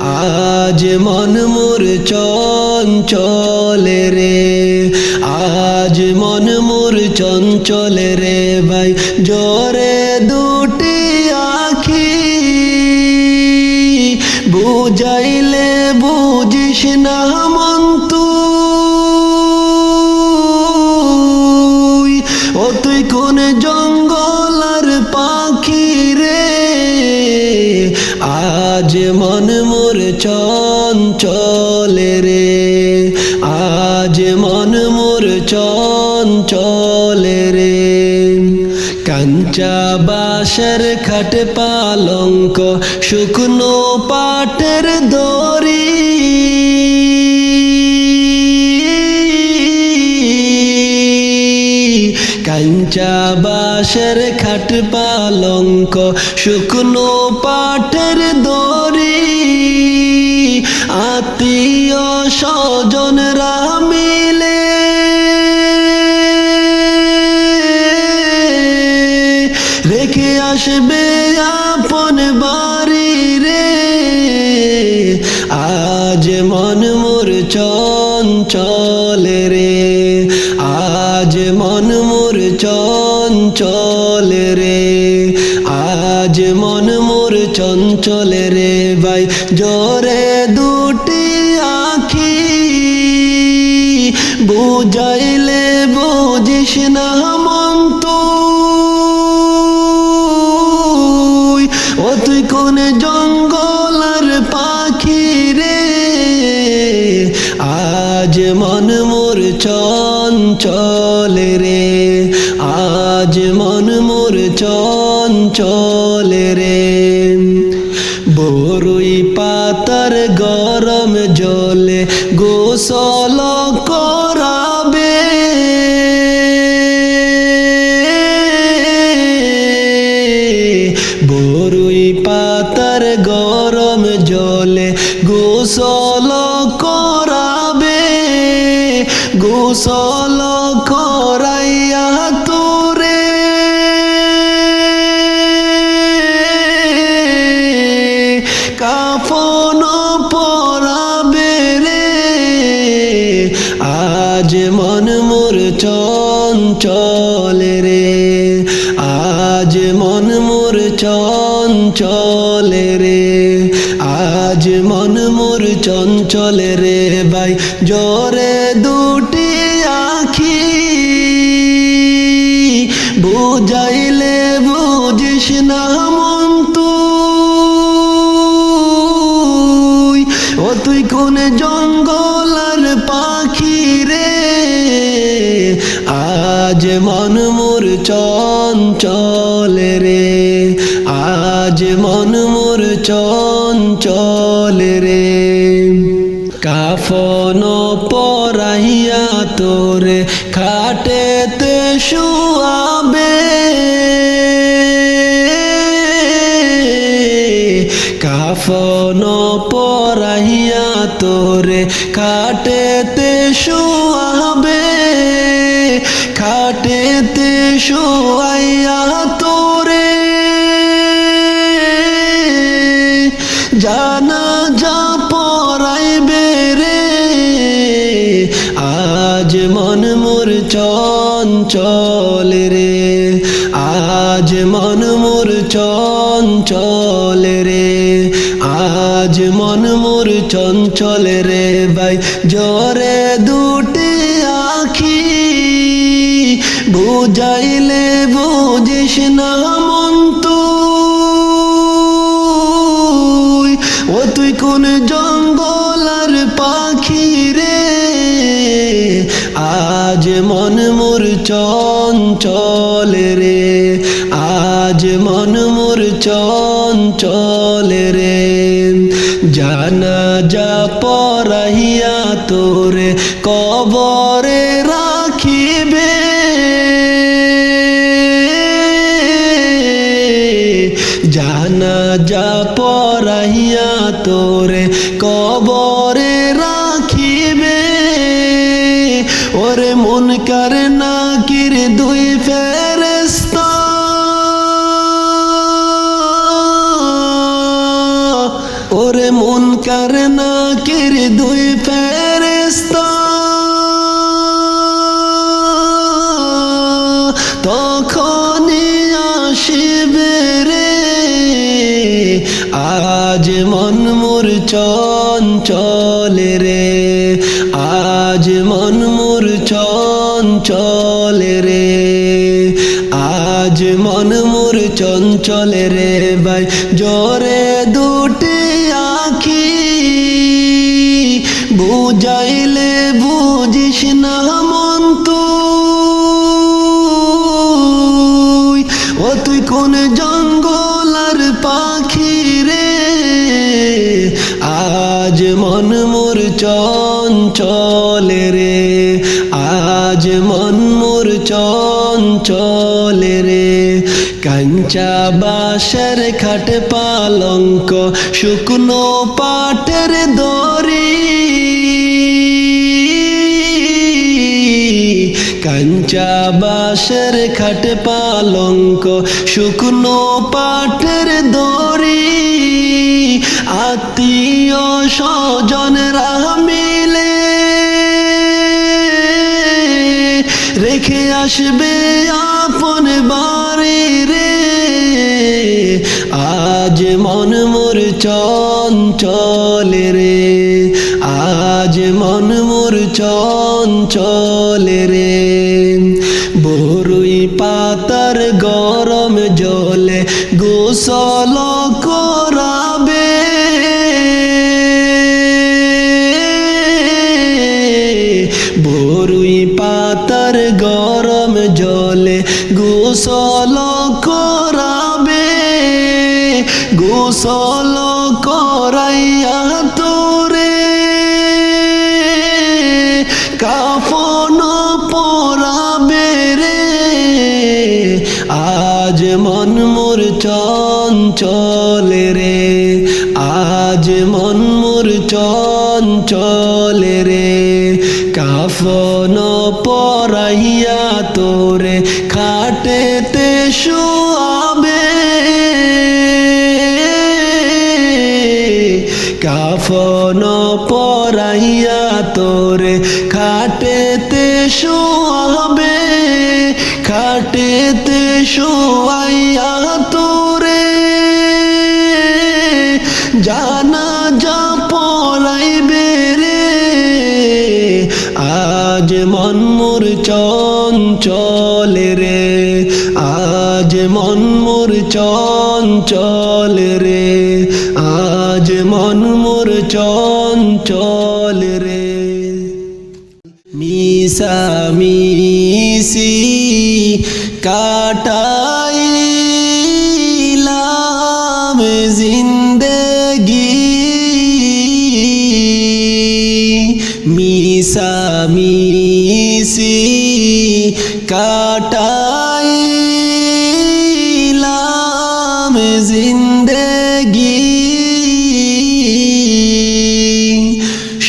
আজ মন মোর চঞ্চলে রে, আজ মন মোর চঞ্চলে রে ভাই, জোরে দুটি আখি বুঝাইলে আজ মন মোর চঞ্চলে রে। কাঞ্চা বাসের খাট পালঙ্ক, শুকনো পাটের দড়ি। কাঞ্চা বাসের খাট পালঙ্ক, শুকনো পাটের দড়ি। আত্মীয় স্বজনরা রেখে আসবে আপন বাড়ি রে। আজ মন মোর চঞ্চল রে। আজ মন মোর চঞ্চল রে। আজ মন মোর চঞ্চল রে। ও তুই কোন জঙ্গলার পাখি রে? আজ মন মোর চঞ্চল রে। আজ মন মোর চঞ্চলে গোসল করাবে গোসল করাইয়া চঞ্চলে রে ভাই জোরে দুটি আখি। বুঝাইলে বুঝিস না শুয়াইয়া তোরে। জানা যা পরাইবে রে। আজ মন মোর চঞ্চল রে। আজ মন মোর চঞ্চল রে। আজ মন মোর চঞ্চল রে ভাই, জরে দুটি বুঝাইলে বুঝিস না মন তুই। ও তুই কোন জঙ্গলার পাখি রে? আজ মন মোর চঞ্চল রে। আজ মন মোর চঞ্চল রে। জানা যা পরাহিয়া তোরে কবরে তখনই আসিবে রে। আজ মন মোর চঞ্চল রে। আজ মন মোর চঞ্চল রে। আজ মন মোর চঞ্চল রে ভাই ও তুই কোন জঙ্গলার পাখি রে? আজ মন মোর চঞ্চল রে। আজ মন মোর চঞ্চল রে। কাঞ্চা বাসের খাট পালঙ্ক, শুকনো পাটের দড়ি কাঞ্চা বাসের খাট পালঙ্ক, শুকনো পাটের দড়ি। আত্মীয় স্বজনরা মিলে রেখে আসবে আপন বাড়ি রে। আজ মন মোর চঞ্চল রে, আজ মন মোর চঞ্চল পরাইয়া তোরে খাটেতে শুয়াবে। কাফন পরাইয়া তোরে খাটেতে শোয়াবে। খাটেতে শোয়াইয়া মন মোর চঞ্চল রে। আজ মন মোর চঞ্চল রে। মিসা মিসি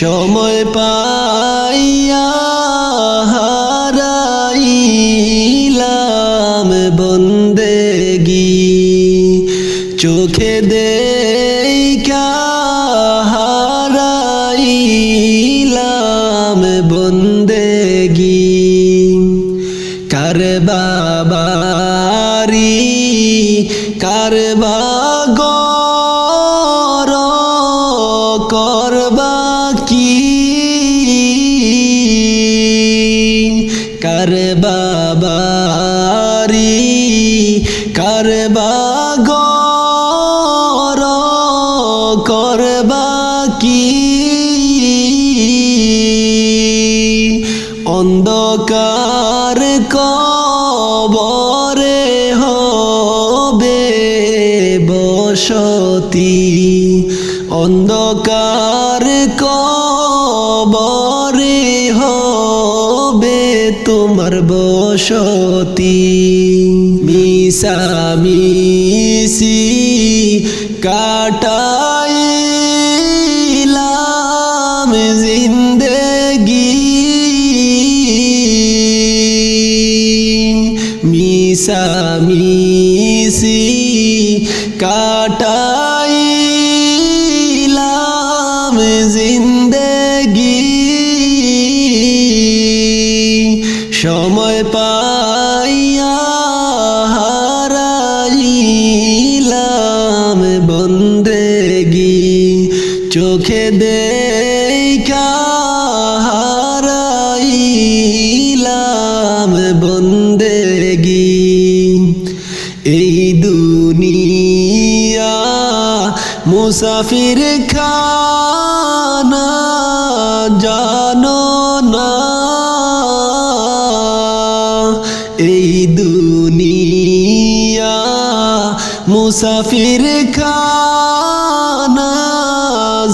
সময় পাইয়া তোমার বসতি মিশা চোখে দেখা বন্দেগি। এই দুনিয়া মুসাফির খানা জানো না। এই দুনিয়া মুসাফির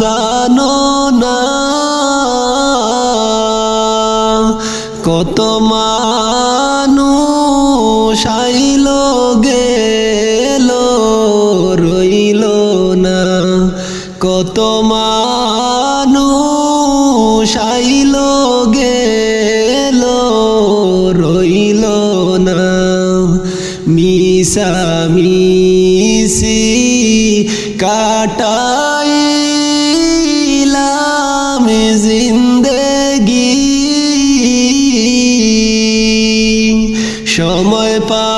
জানো না কত মানুষ আইল, গেল, রইল না। কত মানুষ আইল, গেল, রইল না। মিশি কাটাইলাম সময়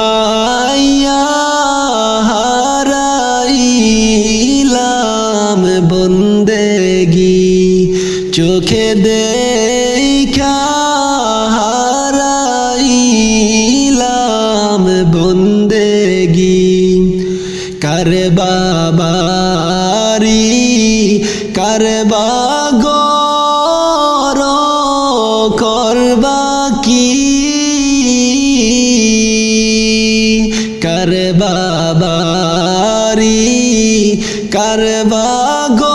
বাগর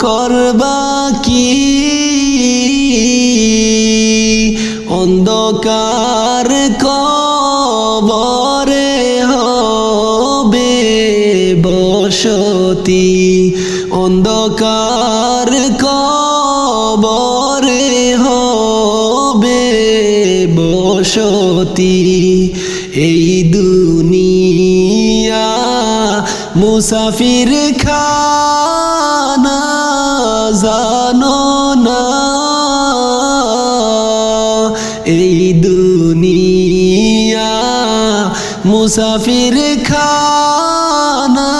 করবা কি? অন্ধকার কবরে হবে বসতি। অন্ধকার কবরে হবে বসতি। এই দুনিয়া মুসাফির খানা জানো না। এই দুনিয়া মুসাফির খানা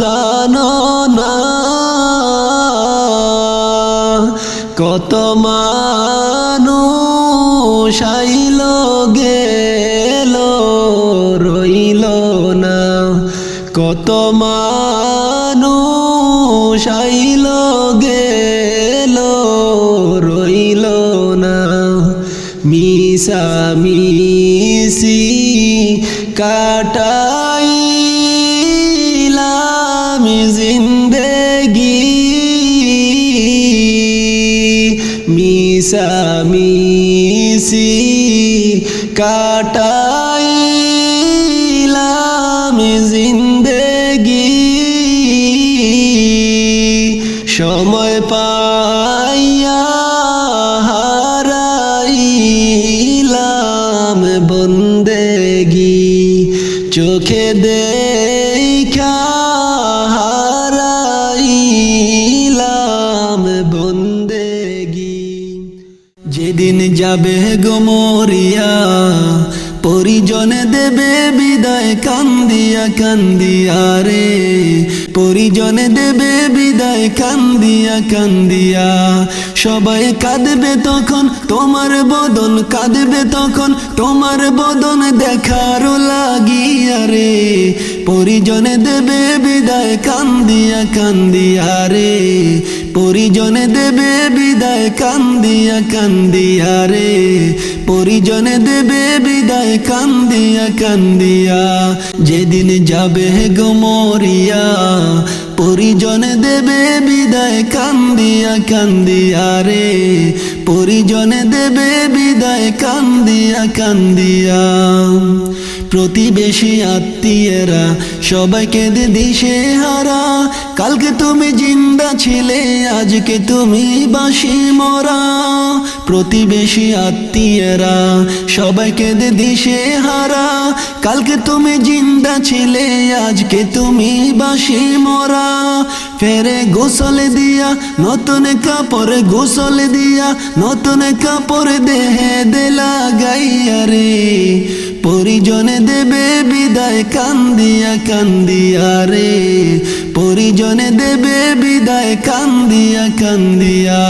জানো না। কত মানুষ আইল গেল রইল না। মিশি কাটাইলাম জিন্দগি। মিশা মিশি চোখে দেখা বন্দেগি। যেদিন যাবে গোমরিয়া পরিজনে দেবে বিদায়, কান্দিয়া কান্দিয়া রে। পরিজনে দেবে বিদায়, কান্দিয়া কান্দিয়া। সবাই কাঁদবে তখন, তোমার বদন কাঁদবে তখন, তোমার বদন দেখার লাগিয়া রে। পরিজনে দেবে বিদায়, কান্দিয়া কান্দিয়া রে। পরিজনে দেবে বিদায়, কান্দিয়া কান্দিয়া রে। পরিজনে দেবে বিদায়, কান্দিয়া কান্দিয়া। যেদিন যাবে গোমরিয়া পরিজনে দেবে বিদায় কান্দিয়া কান্দিয়া রে। পরিজনে দেবে বিদায় কান্দিয়া কান্দিয়া। প্রতিবেশী আত্মীয়রা সবাইকে দে দিশে হারা। কালকে তুমি জিন্দা ছিলে, আজকে তুমি বাসি মরা। প্রতিবেশী আত্মীয়রা সবাইকে দে দিশে হারা। কালকে তুমি জিন্দা ছিলে, আজকে তুমি বাসি মরা। ফেরে গোসল দিয়া, নতুন কাপড় গোসল দিয়া, নতুন কাপড় দেহে দেলা গাইয়া রে। পরিজনে দেবে বিদায়, কান্দিয়া কান্দিয়া রে। পরিজনে দেবে বিদায়, কান্দিয়া কান্দিয়া।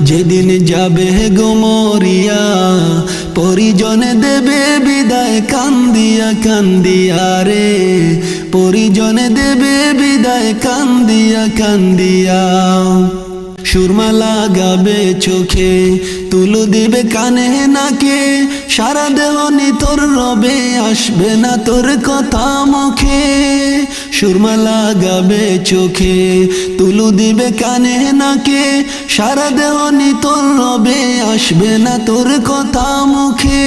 যেদিন যাবে গোমরিয়া পরিজনে দেবে বিদায়, কান্দিয়া কান্দিয়া রে। পরিজনে দেবে বিদায়, কান্দিয়া কান্দিয়া। সুরমা লাগাবে চোখে, তুলো দিবে কানে, নাকে। সারা দেহ তোর রবে, আসবে না তোর কথা মুখে। সুরমা লাগাবে চোখে, তুলু দিবে কানে নাকে। সারা দেহ তোর রবে, আসবে না তোর কথা মুখে।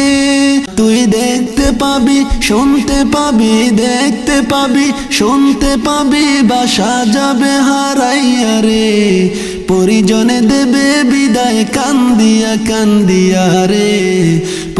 তুই দেখতে পাবি, শুনতে পাবি, দেখতে পাবি, শুনতে পাবি, বাসা যাবে হারাইয়া রে। পরিজনে দেবে বিদায়, কান্দিয়া কান্দিয়া রে।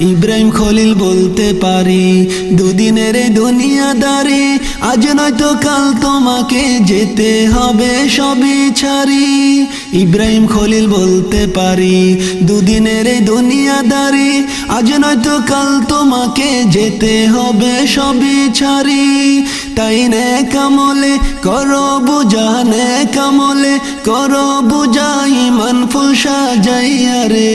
ইব্রাহিম খলিল বলতে পারি, দুদিনের দুনিয়াদারি, আজ নয়তো কাল তোমাকে যেতে হবে সবই ছাড়ি। ইব্রাহিম খলিল বলতে পারি, দুদিনের দুনিয়াদারি, আজ নয়তো কাল তোমাকে যেতে হবে সবই ছাড়ি। তাই নে কামলে করো বুঝা নে কামলে করো বুঝা, ইমান ফুল সাজাইয়া রে।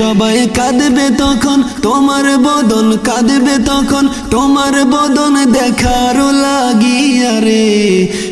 সবাই কাঁদবে তখন তোমার বদন কাঁদবে তখন তোমার বদন দেখার লাগিয়া রে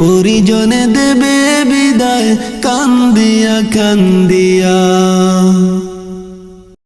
পরিজনে দেবে বিদায় কান্দিয়া কান্দিয়া।